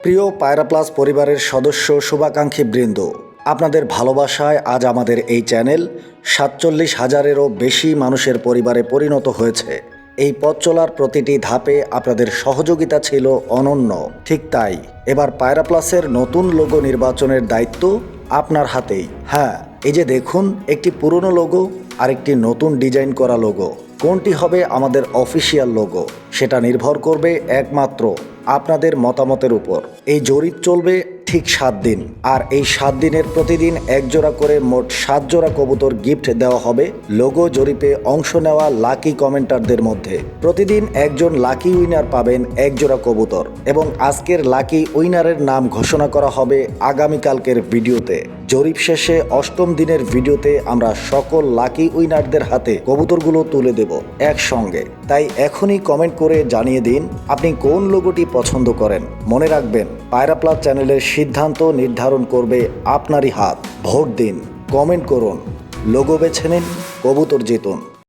প্রিয় পায়রাপ্লাস পরিবারের সদস্য শুভাকাঙ্ক্ষী বৃন্দ, আপনাদের ভালোবাসায় আজ আমাদের এই চ্যানেল সাতচল্লিশ হাজারেরও বেশি মানুষের পরিবারে পরিণত হয়েছে। এই পথ চলার প্রতিটি ধাপে আপনাদের সহযোগিতা ছিল অনন্য। ঠিক তাই, এবার পায়রাপ্লাসের নতুন লোগো নির্বাচনের দায়িত্ব আপনার হাতেই। হ্যাঁ এই যে দেখুন, একটি পুরনো লোগো আর একটি নতুন ডিজাইন করা লোগো। কোনটি হবে আমাদের অফিসিয়াল লোগো? সেটা নির্ভর করবে একমাত্র আপনাদের মতামতের উপর। এই জরিপ চলবে ঠিক সাত দিন। আর এই সাত দিনের প্রতিদিন এক জোড়া করে মোট সাত জোড়া কবুতর গিফট দেওয়া হবে। লোগো জরিপে অংশ নেওয়া লাকি কমেন্টারদের মধ্যে। প্রতিদিন একজন লাকি উইনার পাবেন এক জোড়া কবুতর। এবং আজকের লাকি উইনারের নাম ঘোষণা করা হবে আগামীকালকের ভিডিওতে জরিপ শেষে অষ্টম দিনের ভিডিওতে আমরা সকল লাকি উইনারদের হাতে কবুতরগুলো তুলে দেব একসঙ্গে। তাই এখনই কমেন্ট করে জানিয়ে দিন, আপনি কোন লোগোটি পছন্দ করেন? মনে রাখবেন পায়রা প্লাস চ্যানেলের সিদ্ধান্ত নির্ধারণ করবে আপনারই হাত। ভোট দিন, কমেন্ট করুন, লোগো বেছে নিন, কবুতর জিতুন।